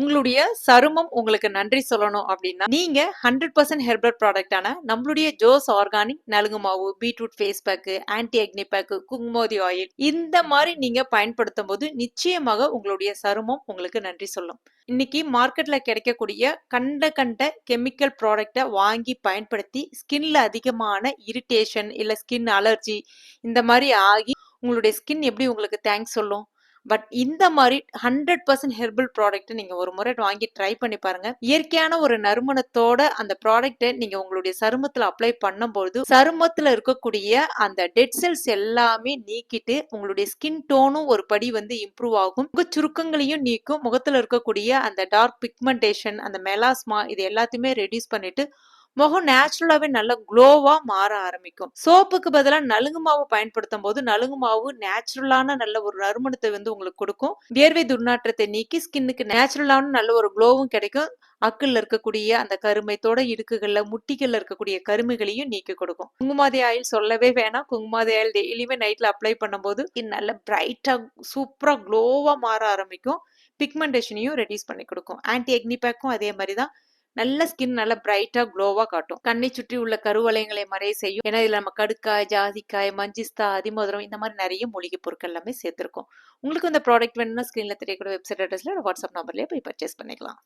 உங்களுடைய சருமம் உங்களுக்கு நன்றி சொல்லணும் அப்படின்னா நீங்க ஹண்ட்ரட் பர்சன்ட் ஹெர்பல் ப்ராடக்டான நம்மளுடைய ஜோஸ் ஆர்கானிக் நலுங்கு மாவு beetroot face pack anti acne pack குங்குமோதி oil இந்த மாதிரி நீங்க பயன்படுத்தும் போது நிச்சயமாக உங்களுடைய சருமம் உங்களுக்கு நன்றி சொல்லும். இன்னைக்கு மார்க்கெட்ல கிடைக்கக்கூடிய கண்ட கண்ட கெமிக்கல் ப்ராடக்டை வாங்கி பயன்படுத்தி ஸ்கின்ல அதிகமான இரிட்டேஷன் இல்ல ஸ்கின் அலர்ஜி இந்த மாதிரி ஆகி உங்களுடைய ஸ்கின் எப்படி உங்களுக்கு தேங்க்ஸ் சொல்லும்? பட் இந்த மாதிரி ஹண்ட்ரட் பர்சன்ட் ஹெர்பல் ப்ராடக்ட் நீங்க ஒரு முறை வாங்கி ட்ரை பண்ணி பாருங்க. இயற்கையான ஒரு நறுமணத்தோட அந்த ப்ராடக்ட்டை நீங்க உங்களுடைய சருமத்துல அப்ளை பண்ணும்போது சருமத்துல இருக்கக்கூடிய அந்த டெட் செல்ஸ் எல்லாமே நீக்கிட்டு உங்களுடைய ஸ்கின் டோனும் ஒரு படி வந்து இம்ப்ரூவ் ஆகும். முக சுருக்கங்களையும் நீக்கும். முகத்துல இருக்கக்கூடிய அந்த டார்க் பிக்மெண்டேஷன் அந்த மெலாஸ்மா இது எல்லாத்தையுமே ரெடியூஸ் பண்ணிட்டு முகம் நேச்சுரலாவே நல்ல க்ளோவா மாற ஆரம்பிக்கும். சோப்புக்கு பதிலாக நலுங்கு மாவு பயன்படுத்தும் போது நலுங்கு மாவு நேச்சுரலான நல்ல ஒரு நறுமணத்தை வந்து உங்களுக்கு கொடுக்கும். வியர்வை துர்நாற்றத்தை நீக்கி ஸ்கின்னுக்கு நேச்சுரலான நல்ல ஒரு க்ளோவும் கிடைக்கும். அக்கில் இருக்கக்கூடிய அந்த கருமைத்தோட இடுக்குகள்ல முட்டிகள்ல இருக்கக்கூடிய கருமைகளையும் நீக்கி கொடுக்கும். குங்குமாதி ஆயில் சொல்லவே வேணாம். குங்குமாதி ஆயில் டெய்லியுமே நைட்ல அப்ளை பண்ணும்போது நல்ல பிரைட்டா சூப்பரா க்ளோவா மாற ஆரம்பிக்கும். பிக்மெண்டேஷனையும் ரெடியூஸ் பண்ணி கொடுக்கும். ஆன்டி எக்னி பேக்கும் அதே மாதிரி தான் நல்ல ஸ்கின் நல்ல பிரைட்டா க்ளோவா காட்டும். கண்ணை சுற்றி உள்ள கருவளையங்களை மறைய செய்யும். ஏன்னா இதுல நம்ம கடுக்காய் ஜாதிக்காய் மஞ்சிஸ்தா அதிமதுரம் இந்த மாதிரி நிறைய மூலிகை பொருட்கள் எல்லாமே சேர்த்திருக்கோம். உங்களுக்கு இந்த ப்ராடக்ட் வேணும்னா ஸ்கிரீன்ல தெரியக்கூடிய வெப்சைட் அட்ரஸ்ல வாட்ஸ்அப் நம்பர்லயே போய் பர்ச்சேஸ் பண்ணிக்கலாம்.